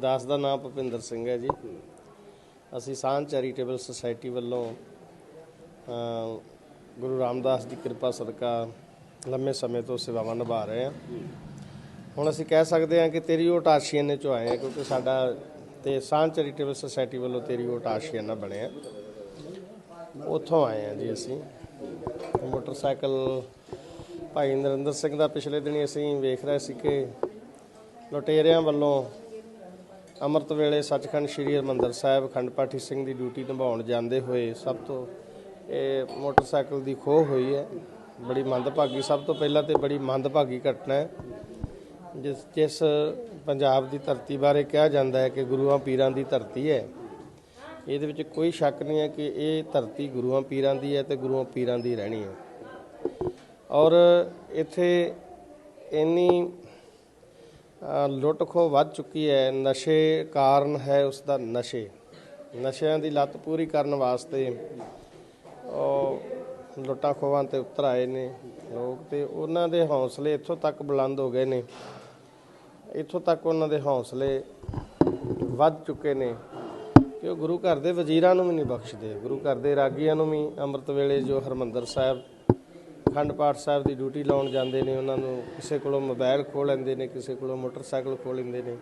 ਦਾਸ ਦਾ ਨਾਮ ਭੁਪਿੰਦਰ ਸਿੰਘ ਹੈ ਜੀ। ਅਸੀਂ ਸਾਂਝ ਚੈਰੀਟੇਬਲ ਸੁਸਾਇਟੀ ਵੱਲੋਂ ਗੁਰੂ ਰਾਮਦਾਸ ਦੀ ਕਿਰਪਾ ਸਦਕਾ ਲੰਮੇ ਸਮੇਂ ਤੋਂ ਸੇਵਾਵਾਂ ਨਿਭਾ ਰਹੇ ਹਾਂ। ਹੁਣ ਅਸੀਂ ਕਹਿ ਸਕਦੇ ਹਾਂ ਕਿ ਤੇਰੀ ਓਟ ਆਸ਼ੀਆਨੇ ਚੋਂ ਆਏ ਹਾਂ ਕਿਉਂਕਿ ਸਾਡਾ ਤੇ ਸਾਂਝ ਚੈਰੀਟੇਬਲ ਸੁਸਾਇਟੀ ਵੱਲੋਂ ਤੇਰੀ ਓਟ ਆਸ਼ੀਆਨਾ ਬਣਿਆ ਉੱਥੋਂ ਆਏ ਹਾਂ ਜੀ ਅਸੀਂ। ਮੋਟਰਸਾਈਕਲ ਭਾਈ ਨਰਿੰਦਰ ਸਿੰਘ ਦਾ ਪਿਛਲੇ ਦਿਨੀ ਅਸੀਂ ਵੇਖ ਰਹੇ ਸੀ ਕਿ ਲੁਟੇਰਿਆਂ ਵੱਲੋਂ ਅੰਮ੍ਰਿਤ ਵੇਲੇ ਸੱਚਖੰਡ ਸ੍ਰੀ ਹਰਿਮੰਦਰ ਸਾਹਿਬ ਖੰਡ ਪਾਠੀ ਸਿੰਘ ਦੀ ਡਿਊਟੀ ਨਿਭਾਉਣ ਜਾਂਦੇ ਹੋਏ ਸਭ ਤੋਂ ਇਹ ਮੋਟਰਸਾਈਕਲ ਦੀ ਖੋਹ ਹੋਈ ਹੈ। ਬੜੀ ਮੰਦਭਾਗੀ, ਸਭ ਤੋਂ ਪਹਿਲਾਂ ਤੇ ਬੜੀ ਮੰਦਭਾਗੀ ਘਟਨਾ ਹੈ, ਜਿਸ ਜਿਸ ਪੰਜਾਬ ਦੀ ਧਰਤੀ ਬਾਰੇ ਕਿਹਾ ਜਾਂਦਾ ਹੈ ਕਿ ਗੁਰੂਆਂ ਪੀਰਾਂ ਦੀ ਧਰਤੀ ਹੈ। ਇਹਦੇ ਵਿੱਚ ਕੋਈ ਸ਼ੱਕ ਨਹੀਂ ਹੈ ਕਿ ਇਹ ਧਰਤੀ ਗੁਰੂਆਂ ਪੀਰਾਂ ਦੀ ਹੈ ਤੇ ਗੁਰੂਆਂ ਪੀਰਾਂ ਦੀ ਰਹਿਣੀ ਹੈ। ਔਰ ਇੱਥੇ ਇੰਨੀ ਲੁੱਟ ਖੋਹ ਵੱਧ ਚੁੱਕੀ ਹੈ। ਨਸ਼ੇ ਕਾਰਨ ਹੈ ਉਸ ਦਾ ਨਸ਼ੇ। ਨਸ਼ਿਆਂ ਦੀ ਲੱਤ ਪੂਰੀ ਕਰਨ ਵਾਸਤੇ ਉਹ ਲੁੱਟਾਂ ਖੋਹਾਂ ਤੇ ਉਤਰ ਆਏ ਨੇ ਲੋਕ ਤੇ ਉਹਨਾਂ ਦੇ ਹੌਸਲੇ ਇੱਥੋਂ ਤੱਕ ਬੁਲੰਦ ਹੋ ਗਏ ਨੇ। ਇੱਥੋਂ ਤੱਕ ਉਹਨਾਂ ਦੇ ਹੌਸਲੇ ਵੱਧ ਚੁੱਕੇ ਨੇ ਕਿ ਉਹ ਗੁਰੂ ਘਰ ਦੇ ਵਜ਼ੀਰਾਂ ਨੂੰ ਵੀ ਨਹੀਂ ਬਖਸ਼ਦੇ। ਗੁਰੂ ਘਰ ਦੇ ਰਾਗੀਆਂ ਨੂੰ ਵੀ ਅੰਮ੍ਰਿਤ ਵੇਲੇ ਜੋ ਹਰਮੰਦਰ ਸਾਹਿਬ ਅਖੰਡ ਪਾਠ ਸਾਹਿਬ ਦੀ ਡਿਊਟੀ ਲਾਉਣ ਜਾਂਦੇ ਨੇ, ਉਹਨਾਂ ਨੂੰ ਕਿਸੇ ਕੋਲੋਂ ਮੋਬਾਈਲ ਖੋਹ ਲੈਂਦੇ ਨੇ, ਕਿਸੇ ਕੋਲੋਂ ਮੋਟਰਸਾਈਕਲ ਖੋਹ ਲੈਂਦੇ ਨੇ।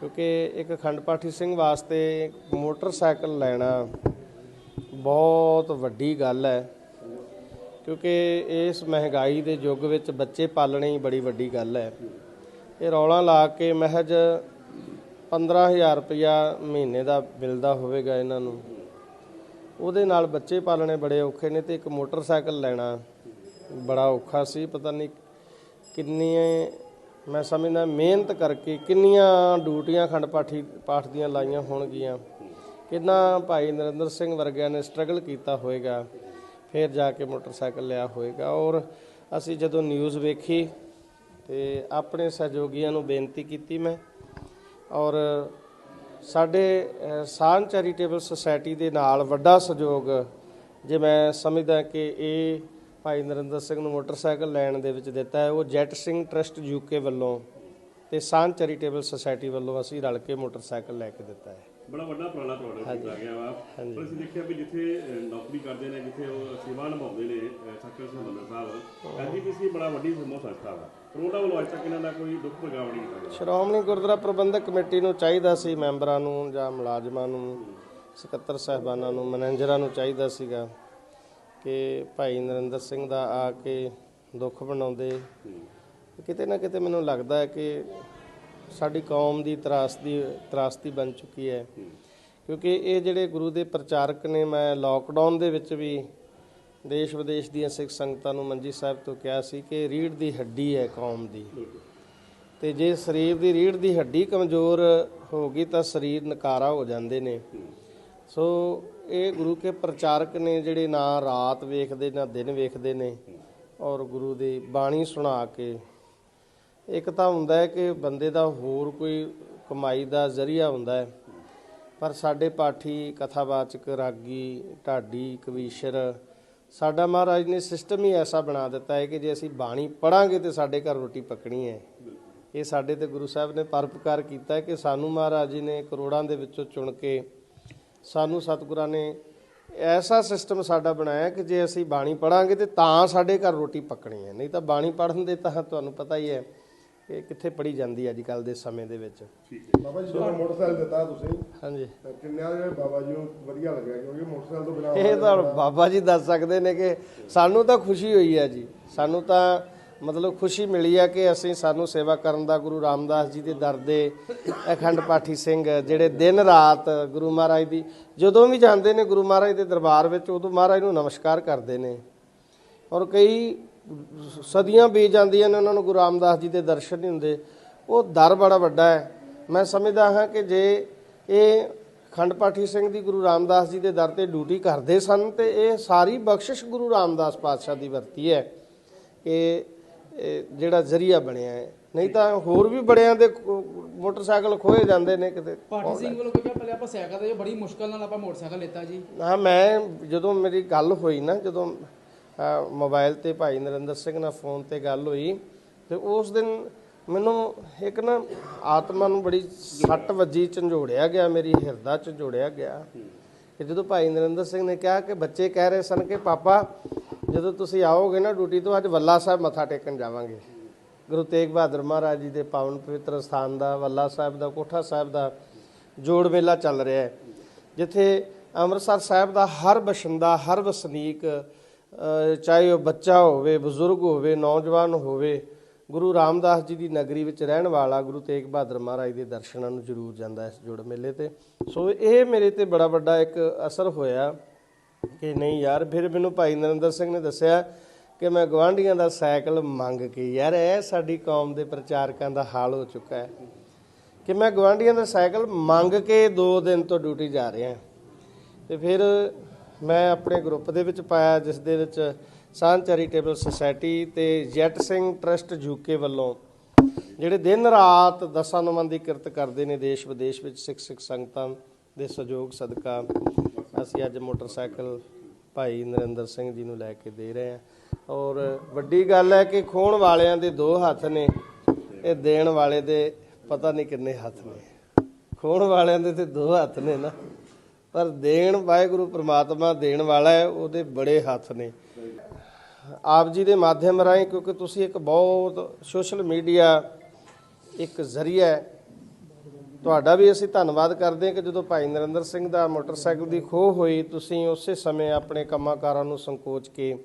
ਕਿਉਂਕਿ ਇੱਕ ਅਖੰਡ ਪਾਠੀ ਸਿੰਘ ਵਾਸਤੇ ਮੋਟਰਸਾਈਕਲ ਲੈਣਾ ਬਹੁਤ ਵੱਡੀ ਗੱਲ ਹੈ। ਕਿਉਂਕਿ ਇਸ ਮਹਿੰਗਾਈ ਦੇ ਯੁੱਗ ਵਿੱਚ ਬੱਚੇ ਪਾਲਣੇ ਹੀ ਬੜੀ ਵੱਡੀ ਗੱਲ ਹੈ। ਇਹ ਰੌਲਾ ਲਾ ਕੇ ਮਹਿਜ 15000 ਰੁਪਇਆ ਮਹੀਨੇ ਦਾ ਮਿਲਦਾ ਹੋਵੇਗਾ ਇਹਨਾਂ ਨੂੰ। ਉਹਦੇ ਨਾਲ ਬੱਚੇ ਪਾਲਣੇ ਬੜੇ ਔਖੇ ਨੇ ਤੇ ਇੱਕ ਮੋਟਰਸਾਈਕਲ ਲੈਣਾ ਬੜਾ ਔਖਾ ਸੀ ਪਤਾ ਨਹੀਂ ਕਿੰਨੀਆਂ ਮੈਂ ਸਮਝਦਾ ਮਿਹਨਤ ਕਰਕੇ ਕਿੰਨੀਆਂ ਡਿਊਟੀਆਂ ਖੰਡ ਪਾਠੀ ਪਾਠ ਦੀਆਂ ਲਾਈਆਂ ਹੋਣਗੀਆਂ। ਕਿੰਨਾ ਭਾਈ ਨਰਿੰਦਰ ਸਿੰਘ ਵਰਗਿਆਂ ਨੇ ਸਟਰਗਲ ਕੀਤਾ ਹੋਵੇਗਾ ਫਿਰ ਜਾ ਕੇ ਮੋਟਰਸਾਈਕਲ ਲਿਆ ਹੋਵੇਗਾ ਔਰ ਅਸੀਂ ਜਦੋਂ ਨਿਊਜ਼ ਵੇਖੀ ਤੇ ਆਪਣੇ ਸਹਿਯੋਗੀਆਂ ਨੂੰ ਬੇਨਤੀ ਕੀਤੀ ਮੈਂ ਔਰ ਸਾਡੇ ਅ, ਚੈਰੀਟੇਬਲ ਸੁਸਾਇਟੀ ਦੇ ਨਾਲ ਵੱਡਾ ਸਹਿਯੋਗ ਜੇ ਮੈਂ ਸਮਝਦਾ ਕਿ ਇਹ ਭਾਈ ਨਰਿੰਦਰ ਸਿੰਘ ਨੂੰ ਮੋਟਰਸਾਈਕਲ ਲੈਣ ਦੇ ਵਿੱਚ ਦਿੱਤਾ ਹੈ। ਉਹ ਜੈਟ ਸਿੰਘ ਟਰਸਟ ਯੂਕੇ ਵੱਲੋਂ ਤੇ ਸਾਂਝ ਚੈਰੀਟੇਬਲ ਸੁਸਾਇਟੀ ਵੱਲੋਂ ਅਸੀਂ ਰਲ ਕੇ ਮੋਟਰਸਾਈਕਲ ਲੈ ਕੇ ਦਿੱਤਾ ਹੈ। ਬੜਾ ਵੱਡਾ ਪੁਰਾਣਾ ਪ੍ਰੋਡਕਟ ਕੀਤਾ ਗਿਆ ਵਾ। ਪਰ ਅਸੀਂ ਦੇਖਿਆ ਵੀ ਜਿੱਥੇ ਨੌਕਰੀ ਕਰਦੇ ਨੇ ਜਿੱਥੇ ਉਹ ਸੇਵਾ ਨਿਭਾਉਂਦੇ ਨੇ ਸੱਚੇ ਸੁਖਮੰਦਰ ਸਾਹਿਬ ਐਨਜੀਪੀਸੀ ਬੜਾ ਵੱਡੀ ਸਮੂਹ ਸੰਸਥਾ ਵਾ। ਉਹਨਾਂ ਵੱਲੋਂ ਅੱਜ ਤੱਕ ਇਹਨਾਂ ਦਾ ਕੋਈ ਦੁੱਖ ਪ੍ਰਗਾਵ ਨਹੀਂ ਕੀਤਾ ਸ਼੍ਰੋਮਣੀ ਗੁਰਦੁਆਰਾ ਪ੍ਰਬੰਧਕ ਕਮੇਟੀ ਨੂੰ ਚਾਹੀਦਾ ਸੀ ਮੈਂਬਰਾਂ ਨੂੰ ਜਾਂ ਮੁਲਾਜ਼ਮਾਂ ਨੂੰ ਸਕੱਤਰ ਸਾਹਿਬਾਨਾਂ ਨੂੰ ਮੈਨੇਜਰਾਂ ਨੂੰ ਚਾਹੀਦਾ ਸੀਗਾ। ਕਿ ਭਾਈ ਨਰਿੰਦਰ ਸਿੰਘ ਦਾ ਆ ਕੇ ਦੁੱਖ ਬਣਾਉਂਦੇ ਕਿਤੇ ਨਾ ਕਿਤੇ ਮੈਨੂੰ ਲੱਗਦਾ ਹੈ ਕਿ ਸਾਡੀ ਕੌਮ ਦੀ ਤਰਾਸਦੀ ਤਰਾਸਦੀ ਬਣ ਚੁੱਕੀ ਹੈ। ਕਿਉਂਕਿ ਇਹ ਜਿਹੜੇ ਗੁਰੂ ਦੇ ਪ੍ਰਚਾਰਕ ਨੇ, ਮੈਂ ਲਾਕਡਾਊਨ ਦੇ ਵਿੱਚ ਵੀ ਦੇਸ਼ ਵਿਦੇਸ਼ ਦੀਆਂ ਸਿੱਖ ਸੰਗਤਾਂ ਨੂੰ ਮੰਜੀ ਸਾਹਿਬ ਤੋਂ ਕਿਹਾ ਸੀ ਕਿ ਰੀੜ ਦੀ ਹੱਡੀ ਹੈ ਕੌਮ ਦੀ। ਤੇ ਜੇ ਸਰੀਰ ਦੀ ਰੀੜ ਦੀ ਹੱਡੀ ਕਮਜ਼ੋਰ ਹੋ ਗਈ ਤਾਂ ਸਰੀਰ ਨਕਾਰਾ ਹੋ ਜਾਂਦੇ ਨੇ। ਸੋ ਇਹ ਗੁਰੂ ਕੇ ਪ੍ਰਚਾਰਕ ਨੇ ਜਿਹੜੇ ਨਾ ਰਾਤ ਵੇਖਦੇ, ਨਾ ਦਿਨ ਵੇਖਦੇ ਨੇ ਔਰ ਗੁਰੂ ਦੀ ਬਾਣੀ ਸੁਣਾ ਕੇ ਇੱਕ ਤਾਂ ਹੁੰਦਾ ਹੈ ਕਿ ਬੰਦੇ ਦਾ ਹੋਰ ਕੋਈ ਕਮਾਈ ਦਾ ਜ਼ਰੀਆ ਹੁੰਦਾ ਹੈ। ਪਰ ਸਾਡੇ ਪਾਠੀ ਕਥਾਵਾਚਕ, ਰਾਗੀ, ਢਾਡੀ, ਕਵੀਸ਼ਰ, ਸਾਡਾ ਮਹਾਰਾਜ ਨੇ ਸਿਸਟਮ ਹੀ ਐਸਾ ਬਣਾ ਦਿੱਤਾ ਹੈ ਕਿ ਜੇ ਅਸੀਂ ਬਾਣੀ ਪੜਾਂਗੇ ਤੇ ਸਾਡੇ ਘਰ ਰੋਟੀ ਪੱਕਣੀ ਹੈ। ਇਹ ਸਾਡੇ ਤੇ ਗੁਰੂ ਸਾਹਿਬ ਨੇ ਪਰਪਕਾਰ ਕੀਤਾ ਕਿ ਸਾਨੂੰ ਮਹਾਰਾਜ ਜੀ ਨੇ ਕਰੋੜਾਂ ਦੇ ਵਿੱਚੋਂ ਚੁਣ ਕੇ ਸਾਨੂੰ ਸਤਿਗੁਰਾਂ ਨੇ ਐਸਾ ਸਿਸਟਮ ਸਾਡਾ ਬਣਾਇਆ ਕਿ ਜੇ ਅਸੀਂ ਬਾਣੀ ਪੜਾਂਗੇ ਤੇ ਤਾਂ ਸਾਡੇ ਘਰ ਰੋਟੀ ਪੱਕਣੀ ਹੈ। ਨਹੀਂ ਤਾਂ ਬਾਣੀ ਪੜਨ ਦੇ ਤਾਂ ਤੁਹਾਨੂੰ ਪਤਾ ਹੀ ਹੈ ਕਿ ਕਿੱਥੇ ਪੜੀ ਜਾਂਦੀ ਹੈ ਅੱਜ ਕੱਲ ਦੇ ਸਮੇਂ ਦੇ ਵਿੱਚ। ਬਾਬਾ ਜੀ ਜਦੋਂ ਮੋਟਰਸਾਈਕਲ ਦਿੱਤਾ ਤੁਸੀਂ ਹਾਂਜੀ। ਕਿੰਨਿਆਂ ਦੇ ਬਾਬਾ ਜੀ ਨੂੰ ਵਧੀਆ ਲੱਗਿਆ? ਕਿਉਂਕਿ ਮੋਟਰਸਾਈਕਲ ਤੋਂ ਬਿਨਾਂ ਇਹ ਤਾਂ ਬਾਬਾ ਜੀ ਦੱਸ ਸਕਦੇ ਨੇ ਕਿ ਸਾਨੂੰ ਤਾਂ ਖੁਸ਼ੀ ਹੋਈ ਹੈ ਜੀ। ਸਾਨੂੰ ਤਾਂ ਮਤਲਬ ਖੁਸ਼ੀ ਮਿਲੀ ਹੈ ਕਿ ਅਸੀਂ ਸਾਨੂੰ ਸੇਵਾ ਕਰਨ ਦਾ ਗੁਰੂ ਰਾਮਦਾਸ ਜੀ ਦੇ ਦਰ ਦੇ ਅਖੰਡ ਪਾਠੀ ਸਿੰਘ, ਜਿਹੜੇ ਦਿਨ ਰਾਤ ਗੁਰੂ ਮਹਾਰਾਜ ਦੀ, ਜਦੋਂ ਵੀ ਜਾਂਦੇ ਨੇ ਗੁਰੂ ਮਹਾਰਾਜ ਦੇ ਦਰਬਾਰ ਵਿੱਚ, ਉਦੋਂ ਮਹਾਰਾਜ ਨੂੰ ਨਮਸਕਾਰ ਕਰਦੇ ਨੇ। ਔਰ ਕਈ ਸਦੀਆਂ ਬੀਤ ਜਾਂਦੀਆਂ ਨੇ, ਉਹਨਾਂ ਨੂੰ ਗੁਰੂ ਰਾਮਦਾਸ ਜੀ ਦੇ ਦਰਸ਼ਨ ਨਹੀਂ ਹੁੰਦੇ। ਉਹ ਦਰ ਬੜਾ ਵੱਡਾ ਹੈ। ਮੈਂ ਸਮਝਦਾ ਹਾਂ ਕਿ ਜੇ ਇਹ ਖੰਡ ਪਾਠੀ ਸਿੰਘ ਦੀ ਗੁਰੂ ਰਾਮਦਾਸ ਜੀ ਦੇ ਦਰ ਤੇ ਡਿਊਟੀ ਕਰਦੇ ਸਨ, ਤੇ ਇਹ ਸਾਰੀ ਬਖਸ਼ਿਸ਼ ਗੁਰੂ ਰਾਮਦਾਸ ਪਾਤਸ਼ਾਹ ਦੀ ਵਰਤੀ ਹੈ ਕਿ ਜਿਹੜਾ ਜ਼ਰੀਆ ਬਣਿਆ ਹੈ। ਨਹੀਂ ਤਾਂ ਹੋਰ ਵੀ ਬੜਿਆਂ ਦੇ ਮੋਟਰਸਾਈਕਲ ਖੋਏ ਜਾਂਦੇ ਨੇ ਕਿਤੇ। ਪਾਠੀ ਸਿੰਘ ਵੱਲੋਂ ਕਿਹਾ ਪਹਿਲੇ ਆਪਾਂ ਸਾਈਕਲ ਤੇ ਬੜੀ ਮੁਸ਼ਕਲ ਨਾਲ ਆਪਾਂ ਮੋਟਰਸਾਈਕਲ ਲਿੱਤਾ ਜੀ। ਹਾਂ ਮੈਂ ਜਦੋਂ ਮੇਰੀ ਗੱਲ ਹੋਈ ਨਾ ਜਦੋਂ ਮੋਬਾਈਲ ਤੇ ਭਾਈ ਨਰਿੰਦਰ ਸਿੰਘ ਨਾਲ ਫੋਨ ਤੇ ਗੱਲ ਹੋਈ ਤੇ ਉਸ ਦਿਨ ਮੈਨੂੰ ਇੱਕ ਨਾ ਆਤਮਾ ਨੂੰ ਬੜੀ ਸੱਟ ਵੱਜੀ ਝੰਜੋੜਿਆ ਗਿਆ ਮੇਰੀ ਹਿਰਦਾ ਝੰਜੋੜਿਆ ਗਿਆ। ਕਿ ਜਦੋਂ ਭਾਈ ਨਰਿੰਦਰ ਸਿੰਘ ਨੇ ਕਿਹਾ ਕਿ ਬੱਚੇ ਕਹਿ ਰਹੇ ਸਨ ਕਿ ਪਾਪਾ ਜਦੋਂ ਤੁਸੀਂ ਆਓਗੇ ਨਾ ਡਿਊਟੀ ਤੋਂ, ਅੱਜ ਵੱਲਾ ਸਾਹਿਬ ਮੱਥਾ ਟੇਕਣ ਜਾਵਾਂਗੇ। ਗੁਰੂ ਤੇਗ ਬਹਾਦਰ ਮਹਾਰਾਜ ਜੀ ਦੇ ਪਾਵਨ ਪਵਿੱਤਰ ਸਥਾਨ ਦਾ, ਵੱਲਾ ਸਾਹਿਬ ਦਾ, ਕੋਠਾ ਸਾਹਿਬ ਦਾ ਜੋੜ ਮੇਲਾ ਚੱਲ ਰਿਹਾ ਹੈ। ਜਿੱਥੇ ਅੰਮ੍ਰਿਤਸਰ ਸਾਹਿਬ ਦਾ ਹਰ ਬਸ਼ਿੰਦਾ, ਹਰ ਵਸਨੀਕ ਚਾਹੇ ਉਹ ਬੱਚਾ ਹੋਵੇ, ਬਜ਼ੁਰਗ ਹੋਵੇ, ਨੌਜਵਾਨ ਹੋਵੇ, ਗੁਰੂ ਰਾਮਦਾਸ ਜੀ ਦੀ ਨਗਰੀ ਵਿੱਚ ਰਹਿਣ ਵਾਲਾ ਗੁਰੂ ਤੇਗ ਬਹਾਦਰ ਮਹਾਰਾਜ ਦੇ ਦਰਸ਼ਨਾਂ ਨੂੰ ਜ਼ਰੂਰ ਜਾਂਦਾ ਇਸ ਜੋੜ ਮੇਲੇ ਤੇ। ਸੋ ਇਹ ਮੇਰੇ ਤੇ ਬੜਾ ਵੱਡਾ ਇੱਕ ਅਸਰ ਹੋਇਆ। ਕਿ ਨਹੀਂ ਯਾਰ, ਫਿਰ ਮੈਨੂੰ ਭਾਈ ਨਰਿੰਦਰ ਸਿੰਘ ਨੇ ਦੱਸਿਆ ਕਿ ਮੈਂ ਗਵਾਂਢੀਆਂ ਦਾ ਸਾਈਕਲ ਮੰਗ ਕੇ, ਯਾਰ ਇਹ ਸਾਡੀ ਕੌਮ ਦੇ ਪ੍ਰਚਾਰਕਾਂ ਦਾ ਹਾਲ ਹੋ ਚੁੱਕਾ ਹੈ ਕਿ ਮੈਂ ਗਵਾਂਢੀਆਂ ਦਾ ਸਾਈਕਲ ਮੰਗ ਕੇ 2 ਦਿਨ ਤੋਂ ਡਿਊਟੀ ਜਾ ਰਿਹਾ ਤੇ ਫਿਰ ਮੈਂ ਆਪਣੇ ਗਰੁੱਪ ਦੇ ਵਿੱਚ ਪਾਇਆ, ਜਿਸ ਦੇ ਵਿੱਚ ਸਾਨ ਚੈਰੀਟੇਬਲ ਸੁਸਾਇਟੀ ਤੇ ਜੈਟ ਸਿੰਘ ਟਰਸਟ ਯੂਕੇ ਵੱਲੋਂ, ਜਿਹੜੇ ਦਿਨ ਰਾਤ ਦਸਾਂ ਨੁਮਾਂ ਦੀ ਕਿਰਤ ਕਰਦੇ ਨੇ ਦੇਸ਼ ਵਿਦੇਸ਼ ਵਿੱਚ ਸਿੱਖ ਸਿੱਖ ਸੰਗਤਾਂ ਦੇ ਸਹਿਯੋਗ, ਸਦਕਾ ਅਸੀਂ ਅੱਜ ਮੋਟਰਸਾਈਕਲ ਭਾਈ ਨਰਿੰਦਰ ਸਿੰਘ ਜੀ ਨੂੰ ਲੈ ਕੇ ਦੇ ਰਹੇ ਹਾਂ। ਔਰ ਵੱਡੀ ਗੱਲ ਹੈ ਕਿ ਖੋਣ ਵਾਲਿਆਂ ਦੇ ਦੋ ਹੱਥ ਨੇ, ਇਹ ਦੇਣ ਵਾਲੇ ਦੇ ਪਤਾ ਨਹੀਂ ਕਿੰਨੇ ਹੱਥ ਨੇ। ਖੋਣ ਵਾਲਿਆਂ ਦੇ ਤੇ ਦੋ ਹੱਥ ਨੇ ਨਾ। ਪਰ ਦੇਣ ਵਾਹਿਗੁਰੂ ਪ੍ਰਮਾਤਮਾ ਦੇਣ ਵਾਲਾ ਹੈ, ਉਹਦੇ ਬੜੇ ਹੱਥ ਨੇ। ਆਪ ਜੀ ਦੇ ਮਾਧਿਅਮ ਰਾਹੀਂ, ਕਿਉਂਕਿ ਤੁਸੀਂ ਇੱਕ ਬਹੁਤ ਸੋਸ਼ਲ ਮੀਡੀਆ ਇੱਕ ਜ਼ਰੀਆ ਹੈ ਤੁਹਾਡਾ ਵੀ ਅਸੀਂ ਧੰਨਵਾਦ ਕਰਦੇ ਹਾਂ ਕਿ ਜਦੋਂ ਭਾਈ ਨਰਿੰਦਰ ਸਿੰਘ ਦਾ ਮੋਟਰਸਾਈਕਲ ਦੀ ਖੋਹ ਹੋਈ, ਤੁਸੀਂ ਉਸੇ ਸਮੇਂ ਆਪਣੇ ਕੰਮਾਂਕਾਰਾਂ ਨੂੰ ਸੰਕੋਚ ਕੇ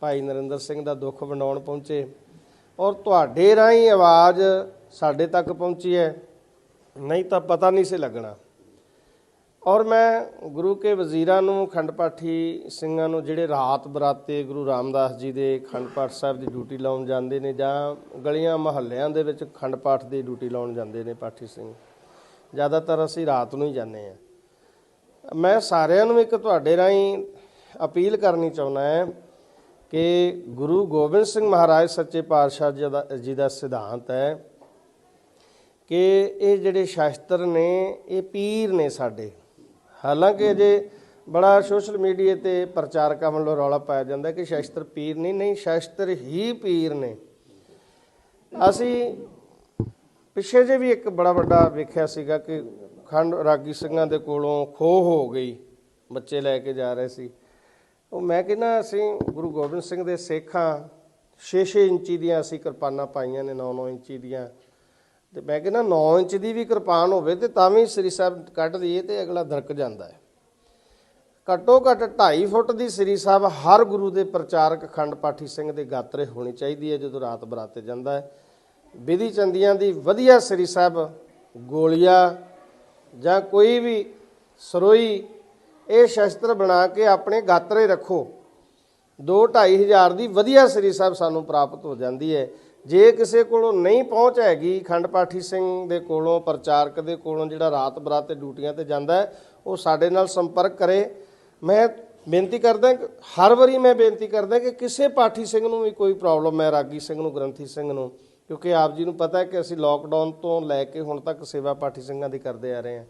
ਭਾਈ ਨਰਿੰਦਰ ਸਿੰਘ ਦਾ ਦੁੱਖ ਵੰਡਾਉਣ ਪਹੁੰਚੇ। ਔਰ ਤੁਹਾਡੇ ਰਾਹੀਂ ਆਵਾਜ਼ ਸਾਡੇ ਤੱਕ ਪਹੁੰਚੀ ਹੈ। ਨਹੀਂ ਤਾਂ ਪਤਾ ਨਹੀਂ ਸੀ ਲੱਗਣਾ। ਔਰ ਮੈਂ ਗੁਰੂ ਕੇ ਵਜ਼ੀਰਾਂ ਨੂੰ ਖੰਡ ਪਾਠੀ ਸਿੰਘਾਂ ਨੂੰ ਜਿਹੜੇ ਰਾਤ ਬਰਾਤੇ ਗੁਰੂ ਰਾਮਦਾਸ ਜੀ ਦੇ ਖੰਡ ਪਾਠ ਸਾਹਿਬ ਦੀ ਡਿਊਟੀ ਲਾਉਣ ਜਾਂਦੇ ਨੇ ਜਾਂ ਗਲੀਆਂ ਮਹੱਲਿਆਂ ਦੇ ਵਿੱਚ ਖੰਡ ਪਾਠ ਦੀ ਡਿਊਟੀ ਲਾਉਣ ਜਾਂਦੇ ਨੇ ਪਾਠੀ ਸਿੰਘ, ਜ਼ਿਆਦਾਤਰ ਅਸੀਂ ਰਾਤ ਨੂੰ ਹੀ ਜਾਂਦੇ ਆ ਮੈਂ ਸਾਰਿਆਂ ਨੂੰ ਇੱਕ ਤੁਹਾਡੇ ਰਾਹੀਂ ਅਪੀਲ ਕਰਨੀ ਚਾਹੁੰਦਾ ਹੈ ਕਿ ਗੁਰੂ ਗੋਬਿੰਦ ਸਿੰਘ ਮਹਾਰਾਜ ਸੱਚੇ ਪਾਤਸ਼ਾਹ ਜੀ ਦਾ ਸਿਧਾਂਤ ਹੈ ਕਿ ਇਹ ਜਿਹੜੇ ਸ਼ਾਸਤਰ ਨੇ, ਇਹ ਪੀਰ ਨੇ ਸਾਡੇ। ਹਾਲਾਂਕਿ ਅਜੇ ਬੜਾ ਸੋਸ਼ਲ ਮੀਡੀਆ ਤੇ ਪ੍ਰਚਾਰਕਾਂ ਵੱਲੋਂ ਰੌਲਾ ਪਾਇਆ ਜਾਂਦਾ ਕਿ ਸ਼ਾਸਤਰ ਪੀਰ ਨਹੀਂ ਨਹੀਂ, ਸ਼ਾਸਤਰ ਹੀ ਪੀਰ ਨੇ। ਅਸੀਂ ਪਿੱਛੇ ਜੇ ਵੀ ਇੱਕ ਬੜਾ ਵੱਡਾ ਵੇਖਿਆ ਸੀਗਾ ਕਿ ਖੰਡ ਰਾਗੀ ਸਿੰਘਾਂ ਦੇ ਕੋਲੋਂ ਖੋਹ ਹੋ ਗਈ, ਬੱਚੇ ਲੈ ਕੇ ਜਾ ਰਹੇ ਸੀ। ਉਹ ਮੈਂ ਕਹਿੰਦਾ, ਅਸੀਂ ਗੁਰੂ ਗੋਬਿੰਦ ਸਿੰਘ ਦੇ ਸੇਖਾਂ 6-6 ਇੰਚੀ ਦੀਆਂ ਅਸੀਂ ਕਿਰਪਾਨਾਂ ਪਾਈਆਂ ਨੇ 9-9 ਇੰਚੀ ਦੀਆਂ। ਤੇ ਮੈਂ ਕਹਿੰਦਾ 9 ਇੰਚ ਦੀ ਵੀ ਕਿਰਪਾਨ ਹੋਵੇ ਤੇ ਤਾਂ ਵੀ ਸ੍ਰੀ ਸਾਹਿਬ ਕੱਢ ਦਈਏ ਤੇ ਅਗਲਾ ਦਰਕ ਜਾਂਦਾ ਹੈ। ਘੱਟੋ ਘੱਟ 2.5 ਫੁੱਟ ਦੀ ਸ੍ਰੀ ਸਾਹਿਬ ਹਰ ਗੁਰੂ ਦੇ ਪ੍ਰਚਾਰਕ ਖੰਡ ਪਾਠੀ ਸਿੰਘ ਦੇ ਗਾਤਰੇ ਹੋਣੀ ਚਾਹੀਦੀ ਹੈ ਜਦੋਂ ਰਾਤ ਬਰਾਤੇ ਜਾਂਦਾ ਹੈ। ਵਿਧੀ ਚੰਦੀਆਂ ਦੀ ਵਧੀਆ ਸ੍ਰੀ ਸਾਹਿਬ ਗੋਲੀਆ ਜਾਂ ਕੋਈ ਵੀ ਸਰੋਈ ਇਹ ਸ਼ਸਤਰ ਬਣਾ ਕੇ ਆਪਣੇ ਗਾਤਰੇ ਰੱਖੋ। 2-2.5 ਹਜ਼ਾਰ ਦੀ ਵਧੀਆ ਸ੍ਰੀ ਸਾਹਿਬ ਸਾਨੂੰ ਪ੍ਰਾਪਤ ਹੋ ਜਾਂਦੀ ਹੈ। ਜੇ ਕਿਸੇ ਕੋਲੋਂ ਨਹੀਂ ਪਹੁੰਚ ਹੈਗੀ, ਖੰਡ ਪਾਠੀ ਸਿੰਘ ਦੇ ਕੋਲੋਂ, ਪ੍ਰਚਾਰਕ ਦੇ ਕੋਲੋਂ ਜਿਹੜਾ ਰਾਤ ਬਰਾਤੇ ਡਿਊਟੀਆਂ ਤੇ ਜਾਂਦਾ ਉਹ ਸਾਡੇ ਨਾਲ ਸੰਪਰਕ ਕਰੇ। ਮੈਂ ਬੇਨਤੀ ਕਰਦਾ ਹਰ ਵਾਰੀ ਮੈਂ ਬੇਨਤੀ ਕਰਦਾ ਕਿ ਕਿਸੇ ਪਾਠੀ ਸਿੰਘ ਨੂੰ ਵੀ ਕੋਈ ਪ੍ਰੋਬਲਮ ਹੈ, ਰਾਗੀ ਸਿੰਘ ਨੂੰ, ਗ੍ਰੰਥੀ ਸਿੰਘ ਨੂੰ, ਕਿਉਂਕਿ ਆਪ ਜੀ ਨੂੰ ਪਤਾ ਹੈ ਕਿ ਅਸੀਂ ਲੋਕਡਾਊਨ ਤੋਂ ਲੈ ਕੇ ਹੁਣ ਤੱਕ ਸੇਵਾ ਪਾਠੀ ਸਿੰਘਾਂ ਦੀ ਕਰਦੇ ਆ ਰਹੇ ਹਾਂ।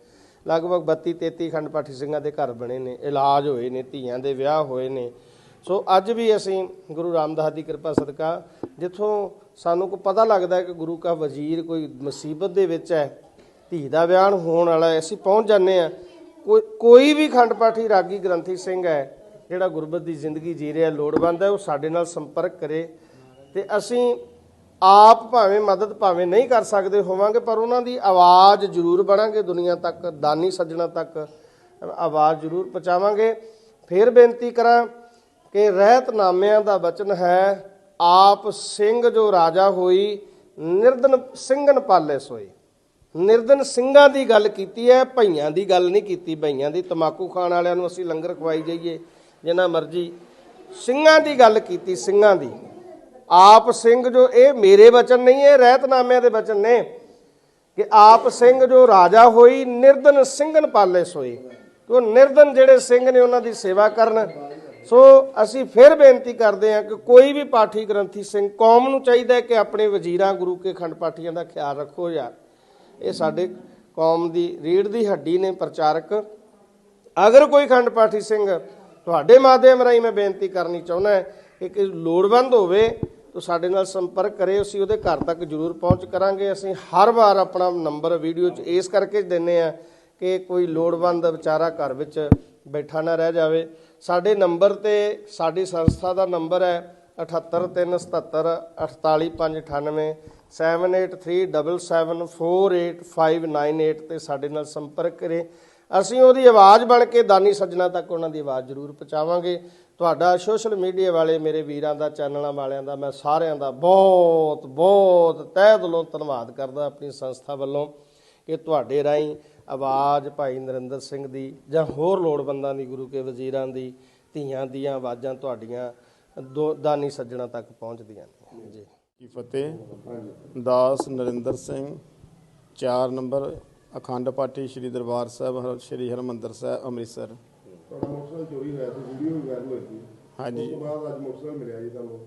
ਲਗਭਗ 32 33 ਖੰਡ ਪਾਠੀ ਸਿੰਘਾਂ ਦੇ ਘਰ ਬਣੇ ਨੇ, ਇਲਾਜ ਹੋਏ ਨੇ, ਧੀਆਂ ਦੇ ਵਿਆਹ ਹੋਏ ਨੇ ਸੋ ਅੱਜ ਵੀ ਅਸੀਂ ਗੁਰੂ ਰਾਮਦਾਸ ਦੀ ਕਿਰਪਾ ਸਦਕਾ ਜਿੱਥੋਂ ਸਾਨੂੰ ਕੋ ਪਤਾ ਲੱਗਦਾ ਹੈ ਕਿ ਗੁਰੂ ਕਾ ਵਜ਼ੀਰ ਕੋਈ ਮੁਸੀਬਤ ਦੇ ਵਿੱਚ ਹੈ, ਧੀ ਦਾ ਵਿਆਹ ਹੋਣ ਵਾਲਾ ਹੈ, ਅਸੀਂ ਪਹੁੰਚ ਜਾਂਦੇ ਆ ਕੋਈ ਕੋਈ ਵੀ ਖੰਡ ਪਾਠੀ ਰਾਗੀ ਗ੍ਰੰਥੀ ਸਿੰਘ ਹੈ, ਜਿਹੜਾ ਗੁਰਬਤ ਦੀ ਜ਼ਿੰਦਗੀ ਜੀ ਰਿਹਾ, ਲੋੜਵੰਦ ਹੈ, ਉਹ ਸਾਡੇ ਨਾਲ ਸੰਪਰਕ ਕਰੇ ਤੇ ਅਸੀਂ ਆਪ ਭਾਵੇਂ ਮਦਦ ਭਾਵੇਂ ਨਹੀਂ ਕਰ ਸਕਦੇ ਹੋਵਾਂਗੇ, ਪਰ ਉਹਨਾਂ ਦੀ ਆਵਾਜ਼ ਜ਼ਰੂਰ ਬਣਾਂਗੇ, ਦੁਨੀਆ ਤੱਕ ਦਾਨੀ ਸੱਜਣਾ ਤੱਕ ਆਵਾਜ਼ ਜ਼ਰੂਰ ਪਹੁੰਚਾਵਾਂਗੇ। ਫਿਰ ਬੇਨਤੀ ਕਰਾਂ ਕਿ ਰਹਿਤਨਾਮਿਆਂ ਦਾ ਬਚਨ ਹੈ, ਆਪ ਸਿੰਘ ਜੋ ਰਾਜਾ ਹੋਈ ਨਿਰਦਨ ਸਿੰਘਨ ਪਾਲੇ ਸੋਈ। ਨਿਰਦਨ ਸਿੰਘਾਂ ਦੀ ਗੱਲ ਕੀਤੀ ਹੈ, ਭਈਆਂ ਦੀ ਗੱਲ ਨਹੀਂ ਕੀਤੀ, ਭਈਆਂ ਦੀ ਤਮਾਕੂ ਖਾਣ ਵਾਲਿਆਂ ਨੂੰ ਅਸੀਂ ਲੰਗਰ ਖਵਾਈ ਜਾਈਏ, ਜਿੰਨਾ ਮਰਜ਼ੀ। ਸਿੰਘਾਂ ਦੀ ਗੱਲ ਕੀਤੀ, ਸਿੰਘਾਂ ਦੀ। ਆਪ ਸਿੰਘ ਜੋ, ਇਹ ਮੇਰੇ ਵਚਨ ਨਹੀਂ, ਇਹ ਰਹਿਤਨਾਮਿਆਂ ਦੇ ਵਚਨ ਨੇ। ਕਿ ਆਪ ਸਿੰਘ ਜੋ ਰਾਜਾ ਹੋਈ ਨਿਰਦਨ ਸਿੰਘਨ ਪਾਲੇ ਸੋਈ। ਕਿ ਉਹ ਨਿਰਦਨ ਜਿਹੜੇ ਸਿੰਘ ਨੇ, ਉਹਨਾਂ ਦੀ ਸੇਵਾ ਕਰਨ ਸੋ ਅਸੀਂ ਫਿਰ ਬੇਨਤੀ ਕਰਦੇ ਹਾਂ ਕਿ ਕੋਈ ਵੀ ਪਾਠੀ ਗ੍ਰੰਥੀ ਸਿੰਘ, ਕੌਮ ਨੂੰ ਚਾਹੀਦਾ ਹੈ ਕਿ ਆਪਣੇ ਵਜ਼ੀਰਾਂ, ਗੁਰੂ ਕੇ ਖੰਡ ਪਾਠੀਆਂ ਦਾ ਖਿਆਲ ਰੱਖੋ ਯਾਰ। ਇਹ ਸਾਡੇ ਕੌਮ ਦੀ, ਰੀੜ ਦੀ ਹੱਡੀ ਨੇ ਪ੍ਰਚਾਰਕ। ਅਗਰ ਕੋਈ ਖੰਡ ਪਾਠੀ ਸਿੰਘ ਤੁਹਾਡੇ ਮਾਧਿਅਮ ਰਾਹੀਂ ਮੈਂ ਬੇਨਤੀ ਕਰਨੀ ਚਾਹੁੰਦਾ ਕਿ ਕਿ ਲੋੜਵੰਦ ਹੋਵੇ ਤਾਂ ਸਾਡੇ ਨਾਲ ਸੰਪਰਕ ਕਰੇ, ਅਸੀਂ ਉਹਦੇ ਘਰ ਤੱਕ ਜ਼ਰੂਰ ਪਹੁੰਚ ਕਰਾਂਗੇ। ਅਸੀਂ ਹਰ ਵਾਰ ਆਪਣਾ ਨੰਬਰ ਵੀਡੀਓ 'ਚ ਇਸ ਕਰਕੇ ਦਿੰਨੇ ਆ ਕਿ ਕੋਈ ਲੋੜਵੰਦ ਵਿਚਾਰਾ ਘਰ ਵਿੱਚ ਬੈਠਾ ਨਾ ਰਹਿ ਜਾਵੇ। ਸਾਡੇ ਨੰਬਰ ਤੇ ਸਾਡੀ ਸੰਸਥਾ ਦਾ ਨੰਬਰ ਹੈ 78377 48598 7837748598 ਤੇ ਸਾਡੇ ਨਾਲ ਸੰਪਰਕ ਕਰੇ। ਅਸੀਂ ਉਹਦੀ ਆਵਾਜ਼ ਬਣ ਕੇ ਦਾਨੀ ਸੱਜਣਾ ਤੱਕ ਉਹਨਾਂ ਦੀ ਆਵਾਜ਼ ਜ਼ਰੂਰ ਪਹੁੰਚਾਵਾਂਗੇ। ਤੁਹਾਡਾ ਸੋਸ਼ਲ ਮੀਡੀਆ ਵਾਲੇ ਮੇਰੇ ਵੀਰਾਂ ਦਾ, ਚੈਨਲਾਂ ਵਾਲਿਆਂ ਦਾ, ਮੈਂ ਸਾਰਿਆਂ ਦਾ ਬਹੁਤ ਬਹੁਤ ਤਹਿ ਦਿਲੋਂ ਧੰਨਵਾਦ ਕਰਦਾ ਆਪਣੀ ਸੰਸਥਾ ਵੱਲੋਂ ਕਿ ਤੁਹਾਡੇ ਰਾਹੀਂ ਆਵਾਜ਼ ਭਾਈ ਨਰਿੰਦਰ ਸਿੰਘ ਦੀ ਜਾਂ ਹੋਰ ਲੋੜਵੰਦਾਂ ਦੀ ਗੁਰੂ ਕੇ ਵਜ਼ੀਰਾਂ ਦੀ ਧੀਆਂ ਦੀਆਂ ਆਵਾਜ਼ਾਂ ਤੁਹਾਡੀਆਂ ਦੋ- ਦਾਨੀ ਸੱਜਣਾ ਤੱਕ ਪਹੁੰਚਦੀਆਂ ਨੇ। ਜੀ। ਕੀ ਫਤਿਹ? ਦਾਸ ਨਰਿੰਦਰ ਸਿੰਘ 4 ਨੰਬਰ ਅਖੰਡ ਪਾਠੀ ਸ੍ਰੀ ਦਰਬਾਰ ਸਾਹਿਬ ਹਰ- ਸ੍ਰੀ ਹਰਮੰਦਰ ਸਾਹਿਬ ਅੰਮ੍ਰਿਤਸਰ। ਤੁਹਾਡਾ ਮੋਟਰਸਾਈਕਲ ਚੋਰੀ ਹੋਇਆ ਸੀ ਵੀਡੀਓ ਵੀ ਵਾਇਰਲ ਹੋਈ ਸੀ। ਹਾਂਜੀ। ਉਸ ਤੋਂ ਬਾਅਦ ਅੱਜ ਮੋਟਰਸਾਈਕਲ ਮਿਲਿਆ ਜੀ ਤੁਹਾਨੂੰ।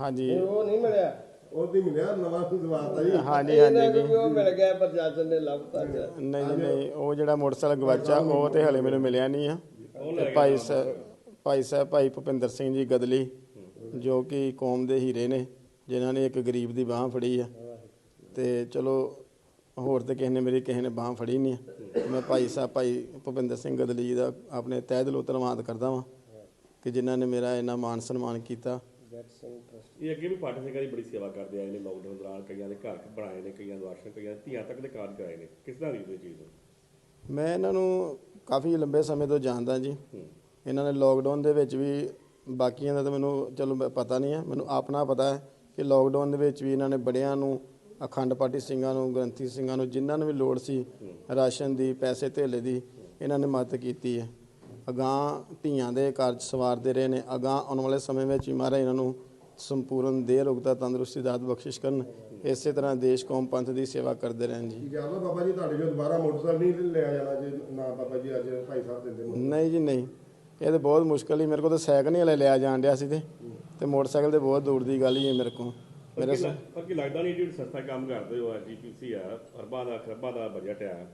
ਹਾਂਜੀ। ਉਹ ਨਹੀਂ ਮਿਲਿਆ। ਉਹਦੀ ਮਿਲਿਆ ਨਵਾਂ ਦਵਾਤਾ ਜੀ। ਹਾਂਜੀ ਹਾਂਜੀ ਜੀ ਉਹ ਮਿਲ ਗਿਆ ਪ੍ਰਸ਼ਾਸਨ ਨੇ ਲੱਭਤਾ ਨਹੀਂ ਜੀ ਨਹੀਂ ਉਹ ਜਿਹੜਾ ਮੋਟਰਸਾਈਕਲ ਗਵਾਚਾ ਉਹ ਤੇ ਹਲੇ ਮੈਨੂੰ ਮਿਲਿਆ ਨਹੀਂ ਆ। ਤੇ ਭਾਈ ਸਾਹਿਬ ਭਾਈ ਸਾਹਿਬ ਭਾਈ ਭੁਪਿੰਦਰ ਸਿੰਘ ਜੀ ਗਦਲੀ ਜੋ ਕਿ ਕੌਮ ਦੇ ਹੀਰੇ ਨੇ ਜਿਨ੍ਹਾਂ ਨੇ ਇੱਕ ਗਰੀਬ ਦੀ ਬਾਹ ਫੜੀ ਆ। ਤੇ ਚਲੋ ਹੋਰ ਤੇ ਕਿਸੇ ਨੇ ਮੇਰੀ ਕਿਸੇ ਨੇ ਬਾਹ ਫੜੀ ਨਹੀਂ। ਮੈਂ ਭਾਈ ਸਾਹਿਬ ਭਾਈ ਭੁਪਿੰਦਰ ਸਿੰਘ ਗਦਲੀ ਜੀ ਦਾ ਆਪਣੇ ਤਹਿ ਦਿਲੋਂ ਧੰਨਵਾਦ ਕਰਦਾ ਵਾਂ ਕਿ ਜਿਨ੍ਹਾਂ ਨੇ ਮੇਰਾ ਇੰਨਾ ਮਾਨ ਸਨਮਾਨ ਕੀਤਾ। ਇਹ ਅੱਗੇ ਵੀ ਪਾਠ ਸਿੰਘਾਂ ਦੀ ਬੜੀ ਸੇਵਾ ਕਰਦੇ ਆਏ ਨੇ ਲੋਕਡਾਊਨ ਦੌਰਾਨ ਕਈਆਂ ਦੇ ਘਰ ਬਣਾਏ ਨੇ ਕਈਆਂ ਦੇ ਆਸ਼ਰਮ ਕਈਆਂ ਧੀਆਂ ਤੱਕ ਦੇ ਕਾਰਜ ਕਰਾਏ ਨੇ। ਕਿਸ ਤਰ੍ਹਾਂ ਦੀ ਇਹ ਚੀਜ਼ ਨੂੰ? ਮੈਂ ਇਹਨਾਂ ਨੂੰ ਕਾਫੀ ਲੰਬੇ ਸਮੇਂ ਤੋਂ ਜਾਣਦਾ ਜੀ। ਇਹਨਾਂ ਨੇ ਲੋਕਡਾਊਨ ਦੇ ਵਿੱਚ ਵੀ ਬਾਕੀਆਂ ਦਾ ਤਾਂ ਮੈਨੂੰ ਚਲੋ ਪਤਾ ਨਹੀਂ ਹੈ ਮੈਨੂੰ ਆਪਣਾ ਪਤਾ ਹੈ ਕਿ ਲੋਕਡਾਊਨ ਦੇ ਵਿੱਚ ਵੀ ਇਹਨਾਂ ਨੇ ਬੜਿਆਂ ਨੂੰ ਅਖੰਡ ਪਾਠੀ ਸਿੰਘਾਂ ਨੂੰ ਗ੍ਰੰਥੀ ਸਿੰਘਾਂ ਨੂੰ ਜਿਨ੍ਹਾਂ ਨੂੰ ਵੀ ਲੋੜ ਸੀ ਰਾਸ਼ਨ ਦੀ ਪੈਸੇ ਧੇਲੇ ਦੀ ਇਹਨਾਂ ਨੇ ਮਦਦ ਕੀਤੀ ਹੈ। ਅਗਾਂਹ ਧੀਆਂ ਦੇ ਕਾਰਜ ਸਵਾਰਦੇ ਰਹੇ ਨੇ। ਅਗਾਂਹ ਆਉਣ ਵਾਲੇ ਸਮੇਂ ਵਿੱਚ ਵੀ ਮਹਾਰਾਜ ਇਹਨਾਂ ਨੂੰ ਸੰਪੂਰਨ ਦੇਹ ਰੋਗਤਾ ਤੰਦਰੁਸਤੀ ਦਾਤ ਬਖਸ਼ਿਸ਼ ਕਰਨ। ਇਸੇ ਤਰ੍ਹਾਂ ਦੇਸ਼ ਕੌਮ ਪੰਥ ਦੀ ਸੇਵਾ ਕਰਦੇ ਰਹਿਣ ਜੀ। ਕੀ ਕਹਿੰਦਾ ਬਾਬਾ ਜੀ ਤੁਹਾਡੇ ਜੋ ਦੁਬਾਰਾ ਮੋਟਰਸਾਈਕਲ ਨਹੀਂ ਲਿਆ ਜਾਣਾ ਜੇ ਨਾ ਬਾਬਾ ਜੀ ਅੱਜ ਭਾਈ ਸਾਹਿਬ ਦਿੰਦੇ ਮੋਟਰਸਾਈਕਲ। ਨਹੀਂ ਜੀ ਨਹੀਂ। ਇਹ ਤਾਂ ਬਹੁਤ ਮੁਸ਼ਕਲ ਹੀ ਮੇਰੇ ਕੋਲ ਤਾਂ ਸਾਈਕਲ ਨਹੀਂ ਹਲੇ ਲਿਆ ਜਾਣ ਡਿਆ ਸੀ ਤੇ। ਤੇ ਮੋਟਰਸਾਈਕਲ ਤੇ ਬਹੁਤ ਦੂਰ ਦੀ ਗੱਲ ਹੀ ਹੈ ਮੇਰੇ ਕੋਲ। ਮੇਰੇ ਪਰ ਕੀ ਲੱਗਦਾ ਨਹੀਂ ਜਿਹੜੀ ਸੰਸਥਾ ਕੰਮ ਕਰਦੇ ਹੋ ਐਜੀਪੀਸੀ ਆ ਅਰਬਾਂ ਦਾ ਖਰਬਾਂ ਦਾ ਬਜਟ ਆ।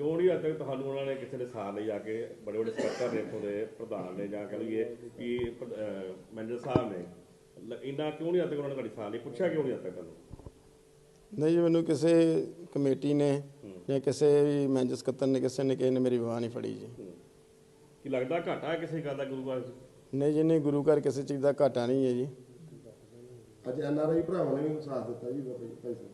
ਕਿਉਂ ਨਹੀਂ ਅੱਜ ਤੱਕ ਤੁਹਾਨੂੰ ਉਹਨਾਂ ਨੇ ਕਿਸੇ ਨੇ ਸਾਥ ਲਈ ਜਾ ਕੇ ਬੜੇ ਬੜੇ ਸਕੱਤਰ ਨੇ ਇੱਥੋਂ ਦੇ ਪ੍ਰਧਾਨ ਨੇ ਜਾਂ ਕਹ ਲਈਏ ਕਿ ਮੈਨੇਜਰ ਸਾਹਿਬ ਨੇ ਇੰਨਾ ਕਿਉਂ ਨਹੀਂ ਅੱਜ ਤੱਕ ਉਹਨਾਂ ਨੇ ਤੁਹਾਡੀ ਸਾਥ ਲਈ ਪੁੱਛਿਆ ਕਿਉਂ ਨਹੀਂ ਅੱਜ ਤੱਕ ਤੁਹਾਨੂੰ? ਨਹੀਂ ਜੀ ਮੈਨੂੰ ਕਿਸੇ ਕਮੇਟੀ ਨੇ ਜਾਂ ਕਿਸੇ ਵੀ ਮੈਨੇਜਰ ਸਕੱਤਰ ਨੇ ਕਿਸੇ ਨੇ ਕਿਸੇ ਨੇ ਮੇਰੀ ਬਾਹ ਨਹੀਂ ਫੜੀ ਜੀ। ਕੀ ਲੱਗਦਾ ਘਾਟਾ ਹੈ ਕਿਸੇ ਗੱਲ ਦਾ ਗੁਰੂ ਘਰ? ਨਹੀਂ ਜੀ ਨਹੀਂ ਗੁਰੂ ਘਰ ਕਿਸੇ ਚੀਜ਼ ਦਾ ਘਾਟਾ ਨਹੀਂ ਹੈ ਜੀ। ਅੱਜ ਐਨ ਆਰ ਆਈ ਭਰਾਵਾਂ ਨੇ ਵੀ ਸਾਥ ਦਿੱਤਾ ਜੀ ਬਾਬਾ ਜੀ ਭਾਈ ਸਾਹਿਬ।